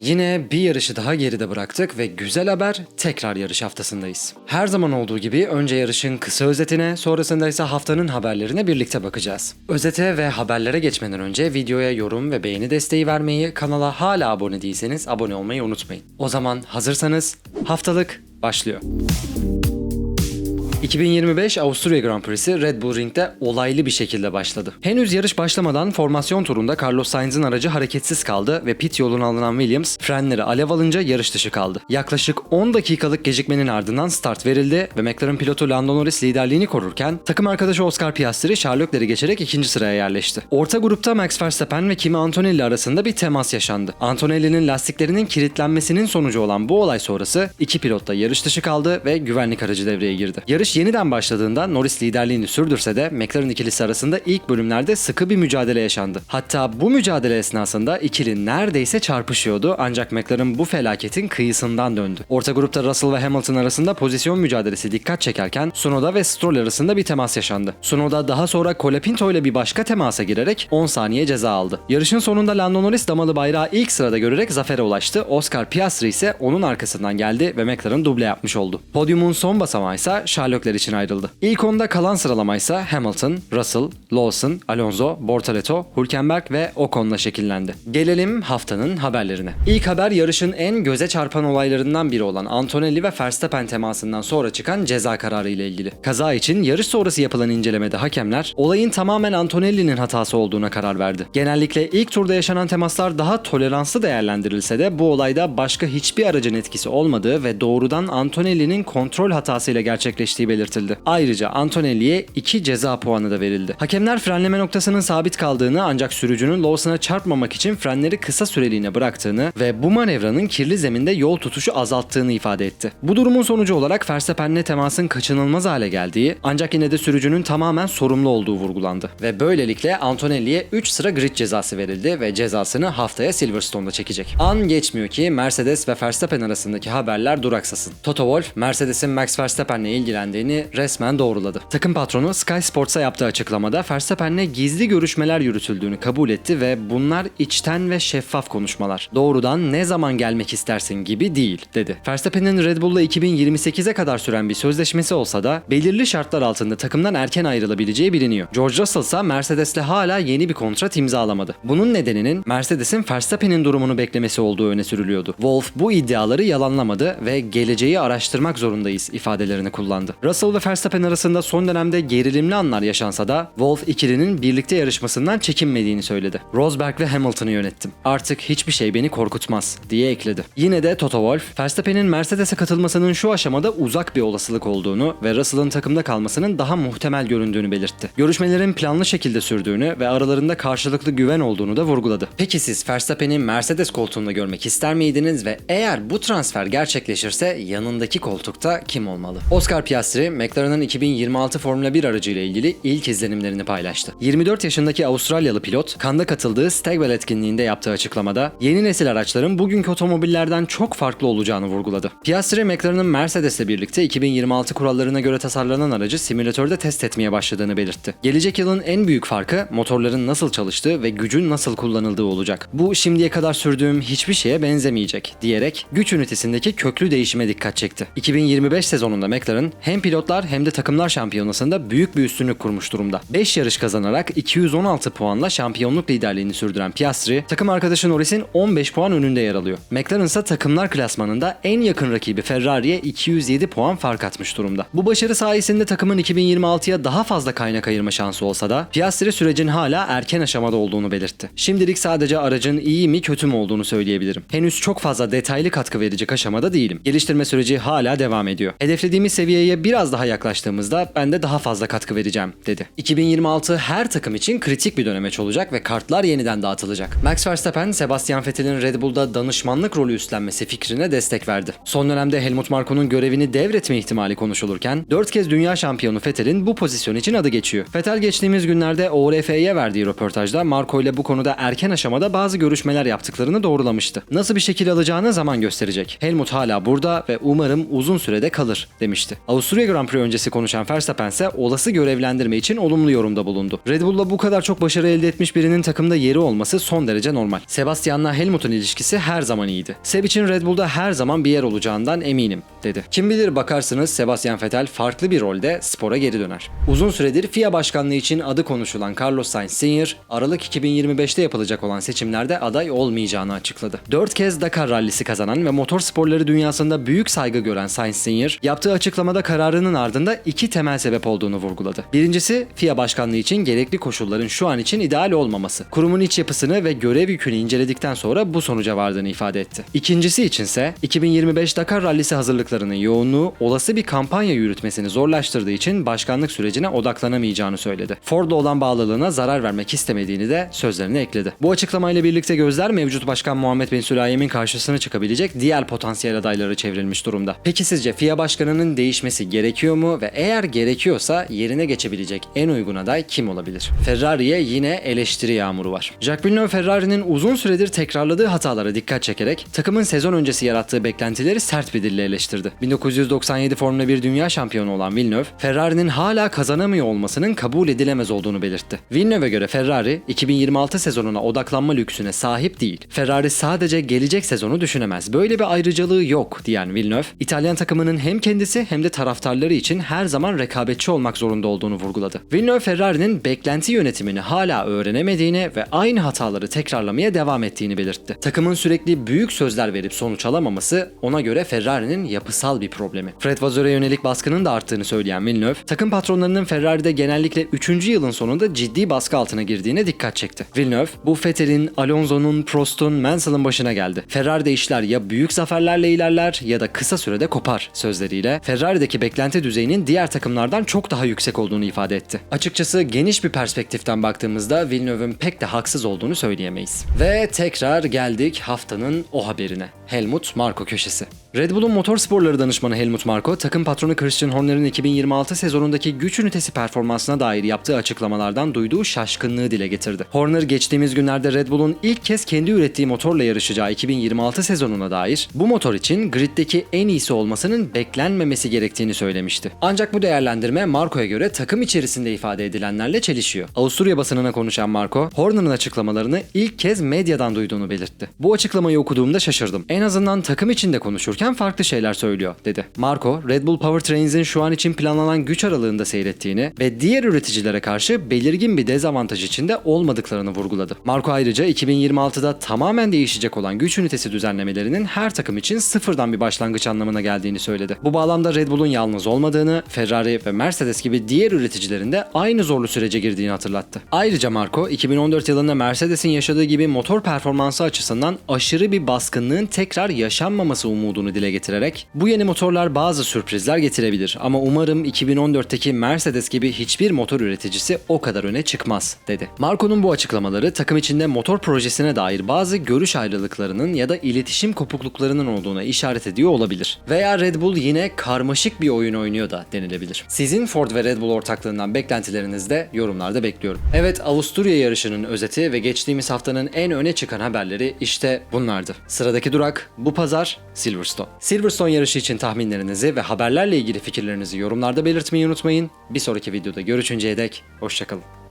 Yine bir yarışı daha geride bıraktık ve güzel haber tekrar yarış haftasındayız. Her zaman olduğu gibi önce yarışın kısa özetine, sonrasında ise haftanın haberlerine birlikte bakacağız. Özete ve haberlere geçmeden önce videoya yorum ve beğeni desteği vermeyi, kanala hala abone değilseniz abone olmayı unutmayın. O zaman hazırsanız haftalık başlıyor. 2025 Avusturya Grand Prix'si Red Bull Ring'de olaylı bir şekilde başladı. Henüz yarış başlamadan formasyon turunda Carlos Sainz'ın aracı hareketsiz kaldı ve pit yoluna alınan Williams frenleri alev alınca yarış dışı kaldı. Yaklaşık 10 dakikalık gecikmenin ardından start verildi ve McLaren pilotu Lando Norris liderliğini korurken takım arkadaşı Oscar Piastri Charles Leclerc'i geçerek ikinci sıraya yerleşti. Orta grupta Max Verstappen ve Kimi Antonelli arasında bir temas yaşandı. Antonelli'nin lastiklerinin kilitlenmesinin sonucu olan bu olay sonrası iki pilot da yarış dışı kaldı ve güvenlik aracı devreye girdi. Yarış yeniden başladığında Norris liderliğini sürdürse de McLaren ikilisi arasında ilk bölümlerde sıkı bir mücadele yaşandı. Hatta bu mücadele esnasında ikili neredeyse çarpışıyordu ancak McLaren bu felaketin kıyısından döndü. Orta grupta Russell ve Hamilton arasında pozisyon mücadelesi dikkat çekerken Tsunoda ve Stroll arasında bir temas yaşandı. Tsunoda daha sonra Colapinto ile bir başka temasa girerek 10 saniye ceza aldı. Yarışın sonunda Lando Norris damalı bayrağı ilk sırada görerek zafere ulaştı. Oscar Piastri ise onun arkasından geldi ve McLaren duble yapmış oldu. Podyumun son basamağı ise Charles Leclerc için ayrıldı. İlk onda kalan sıralama ise Hamilton, Russell, Lawson, Alonso, Bortoleto, Hülkenberg ve Ocon'la şekillendi. Gelelim haftanın haberlerine. İlk haber yarışın en göze çarpan olaylarından biri olan Antonelli ve Verstappen temasından sonra çıkan ceza kararı ile ilgili. Kaza için yarış sonrası yapılan incelemede hakemler olayın tamamen Antonelli'nin hatası olduğuna karar verdi. Genellikle ilk turda yaşanan temaslar daha toleranslı değerlendirilse de bu olayda başka hiçbir aracın etkisi olmadığı ve doğrudan Antonelli'nin kontrol hatasıyla gerçekleştiği belirtildi. Ayrıca Antonelli'ye 2 ceza puanı da verildi. Hakemler frenleme noktasının sabit kaldığını ancak sürücünün Lawson'a çarpmamak için frenleri kısa süreliğine bıraktığını ve bu manevranın kirli zeminde yol tutuşu azalttığını ifade etti. Bu durumun sonucu olarak Verstappen'le temasın kaçınılmaz hale geldiği ancak yine de sürücünün tamamen sorumlu olduğu vurgulandı. Ve böylelikle Antonelli'ye 3 sıra grid cezası verildi ve cezasını haftaya Silverstone'da çekecek. An geçmiyor ki Mercedes ve Verstappen arasındaki haberler duraksasın. Toto Wolff, Mercedes'in Max Verstappen'le ilgilendiğini resmen doğruladı. Takım patronu Sky Sports'a yaptığı açıklamada Verstappen'le gizli görüşmeler yürütüldüğünü kabul etti ve bunlar içten ve şeffaf konuşmalar. Doğrudan ne zaman gelmek istersin gibi değil dedi. Verstappen'in Red Bull'la 2028'e kadar süren bir sözleşmesi olsa da belirli şartlar altında takımdan erken ayrılabileceği biliniyor. George Russell ise Mercedes'le hala yeni bir kontrat imzalamadı. Bunun nedeninin Mercedes'in Verstappen'in durumunu beklemesi olduğu öne sürülüyordu. Wolff bu iddiaları yalanlamadı ve geleceği araştırmak zorundayız ifadelerini kullandı. Russell ve Verstappen arasında son dönemde gerilimli anlar yaşansa da Wolff ikilinin birlikte yarışmasından çekinmediğini söyledi. Rosberg ve Hamilton'ı yönettim. Artık hiçbir şey beni korkutmaz diye ekledi. Yine de Toto Wolff, Verstappen'in Mercedes'e katılmasının şu aşamada uzak bir olasılık olduğunu ve Russell'ın takımda kalmasının daha muhtemel göründüğünü belirtti. Görüşmelerin planlı şekilde sürdüğünü ve aralarında karşılıklı güven olduğunu da vurguladı. Peki siz Verstappen'i Mercedes koltuğunda görmek ister miydiniz ve eğer bu transfer gerçekleşirse yanındaki koltukta kim olmalı? Oscar Piastri, McLaren'ın 2026 Formula 1 aracıyla ilgili ilk izlenimlerini paylaştı. 24 yaşındaki Avustralyalı pilot, Cannes'da katıldığı Stagwell etkinliğinde yaptığı açıklamada yeni nesil araçların bugünkü otomobillerden çok farklı olacağını vurguladı. Piastri, McLaren'ın Mercedes'le birlikte 2026 kurallarına göre tasarlanan aracı simülatörde test etmeye başladığını belirtti. Gelecek yılın en büyük farkı motorların nasıl çalıştığı ve gücün nasıl kullanıldığı olacak. Bu şimdiye kadar sürdüğüm hiçbir şeye benzemeyecek diyerek güç ünitesindeki köklü değişime dikkat çekti. 2025 sezonunda McLaren hem pilotlar hem de takımlar şampiyonasında büyük bir üstünlük kurmuş durumda. 5 yarış kazanarak 216 puanla şampiyonluk liderliğini sürdüren Piastri, takım arkadaşı Norris'in 15 puan önünde yer alıyor. McLaren ise takımlar klasmanında en yakın rakibi Ferrari'ye 207 puan fark atmış durumda. Bu başarı sayesinde takımın 2026'ya daha fazla kaynak ayırma şansı olsa da Piastri sürecin hala erken aşamada olduğunu belirtti. Şimdilik sadece aracın iyi mi kötü mü olduğunu söyleyebilirim. Henüz çok fazla detaylı katkı verecek aşamada değilim. Geliştirme süreci hala devam ediyor. Hedeflediğimiz seviyeye biraz daha yaklaştığımızda ben de daha fazla katkı vereceğim dedi. 2026 her takım için kritik bir dönemeç olacak ve kartlar yeniden dağıtılacak. Max Verstappen, Sebastian Vettel'in Red Bull'da danışmanlık rolü üstlenmesi fikrine destek verdi. Son dönemde Helmut Marko'nun görevini devretme ihtimali konuşulurken 4 kez dünya şampiyonu Vettel'in bu pozisyon için adı geçiyor. Vettel geçtiğimiz günlerde ORF'ye verdiği röportajda Marko ile bu konuda erken aşamada bazı görüşmeler yaptıklarını doğrulamıştı. Nasıl bir şekil alacağını zaman gösterecek. Helmut hala burada ve umarım uzun sürede kalır demişti. Avusturya Avusturya Grand Prix öncesi konuşan Verstappen ise olası görevlendirme için olumlu yorumda bulundu. Red Bull'la bu kadar çok başarı elde etmiş birinin takımda yeri olması son derece normal. Sebastian'la Helmut'un ilişkisi her zaman iyiydi. Seb için Red Bull'da her zaman bir yer olacağından eminim dedi. Kim bilir bakarsınız Sebastian Vettel farklı bir rolde spora geri döner. Uzun süredir FIA başkanlığı için adı konuşulan Carlos Sainz Sr. Aralık 2025'te yapılacak olan seçimlerde aday olmayacağını açıkladı. 4 kez Dakar rallisi kazanan ve motor sporları dünyasında büyük saygı gören Sainz Sr. yaptığı açıklamada kararının ardında iki temel sebep olduğunu vurguladı. Birincisi FIA başkanlığı için gerekli koşulların şu an için ideal olmaması. Kurumun iç yapısını ve görev yükünü inceledikten sonra bu sonuca vardığını ifade etti. İkincisi içinse 2025 Dakar rallisi hazırlıklarının yoğunluğu olası bir kampanya yürütmesini zorlaştırdığı için başkanlık sürecine odaklanamayacağını söyledi. Ford'la olan bağlılığına zarar vermek istemediğini de sözlerine ekledi. Bu açıklamayla birlikte gözler mevcut başkan Muhammed Bin Sülayem'in karşısına çıkabilecek diğer potansiyel adayları çevrilmiş durumda. Peki sizce FIA başkanının değişmesi gerekiyor mu ve eğer gerekiyorsa yerine geçebilecek en uygun aday kim olabilir? Ferrari'ye yine eleştiri yağmuru var. Jacques Villeneuve Ferrari'nin uzun süredir tekrarladığı hatalara dikkat çekerek takımın sezon öncesi yarattığı beklentileri sert bir dille eleştirdi. 1997 Formula 1 dünya şampiyonu olan Villeneuve, Ferrari'nin hala kazanamıyor olmasının kabul edilemez olduğunu belirtti. Villeneuve'e göre Ferrari 2026 sezonuna odaklanma lüksüne sahip değil. Ferrari sadece gelecek sezonu düşünemez. Böyle bir ayrıcalığı yok diyen Villeneuve, İtalyan takımının hem kendisi hem de taraftarları için her zaman rekabetçi olmak zorunda olduğunu vurguladı. Villeneuve Ferrari'nin beklenti yönetimini hala öğrenemediğini ve aynı hataları tekrarlamaya devam ettiğini belirtti. Takımın sürekli büyük sözler verip sonuç alamaması ona göre Ferrari'nin yapısal bir problemi. Fred Vazor'a yönelik baskının da arttığını söyleyen Villeneuve, takım patronlarının Ferrari'de genellikle 3. yılın sonunda ciddi baskı altına girdiğine dikkat çekti. Villeneuve, bu Vettel'in, Alonso'nun, Prost'un, Mansell'ın başına geldi. Ferrari'de işler ya büyük zaferlerle ilerler ya da kısa sürede kopar sözleriyle Ferrari'deki beklenti düzeyinin diğer takımlardan çok daha yüksek olduğunu ifade etti. Açıkçası geniş bir perspektiften baktığımızda Villeneuve'ın pek de haksız olduğunu söyleyemeyiz. Ve tekrar geldik haftanın o haberine. Helmut Marko köşesi. Red Bull'un motor sporları danışmanı Helmut Marko, takım patronu Christian Horner'ın 2026 sezonundaki güç ünitesi performansına dair yaptığı açıklamalardan duyduğu şaşkınlığı dile getirdi. Horner geçtiğimiz günlerde Red Bull'un ilk kez kendi ürettiği motorla yarışacağı 2026 sezonuna dair bu motor için griddeki en iyisi olmasının beklenmemesi gerektiğini söylemişti. Ancak bu değerlendirme Marko'ya göre takım içerisinde ifade edilenlerle çelişiyor. Avusturya basınına konuşan Marko, Horner'ın açıklamalarını ilk kez medyadan duyduğunu belirtti. Bu açıklamayı okuduğumda şaşırdım. En azından takım içinde konuşurken farklı şeyler söylüyor, dedi. Marko, Red Bull Powertrains'in şu an için planlanan güç aralığında seyrettiğini ve diğer üreticilere karşı belirgin bir dezavantaj içinde olmadıklarını vurguladı. Marko ayrıca 2026'da tamamen değişecek olan güç ünitesi düzenlemelerinin her takım için sıfırdan bir başlangıç anlamına geldiğini söyledi. Bu bağlamda Red Bull'un yalnız olmadığını, Ferrari ve Mercedes gibi diğer üreticilerin de aynı zorlu sürece girdiğini hatırlattı. Ayrıca Marko, 2014 yılında Mercedes'in yaşadığı gibi motor performansı açısından aşırı bir baskınlığın tekrar yaşanmaması umudunu dile getirerek bu yeni motorlar bazı sürprizler getirebilir ama umarım 2014'teki Mercedes gibi hiçbir motor üreticisi o kadar öne çıkmaz dedi. Marco'nun bu açıklamaları takım içinde motor projesine dair bazı görüş ayrılıklarının ya da iletişim kopukluklarının olduğuna işaret ediyor olabilir. Veya Red Bull yine karmaşık bir oyun oynuyor da denilebilir. Sizin Ford ve Red Bull ortaklığından beklentilerinizi de yorumlarda bekliyorum. Evet Avusturya yarışının özeti ve geçtiğimiz haftanın en öne çıkan haberleri işte bunlardı. Sıradaki durak bu pazar Silverstone. Silverstone yarışı için tahminlerinizi ve haberlerle ilgili fikirlerinizi yorumlarda belirtmeyi unutmayın. Bir sonraki videoda görüşünceye dek hoşçakalın.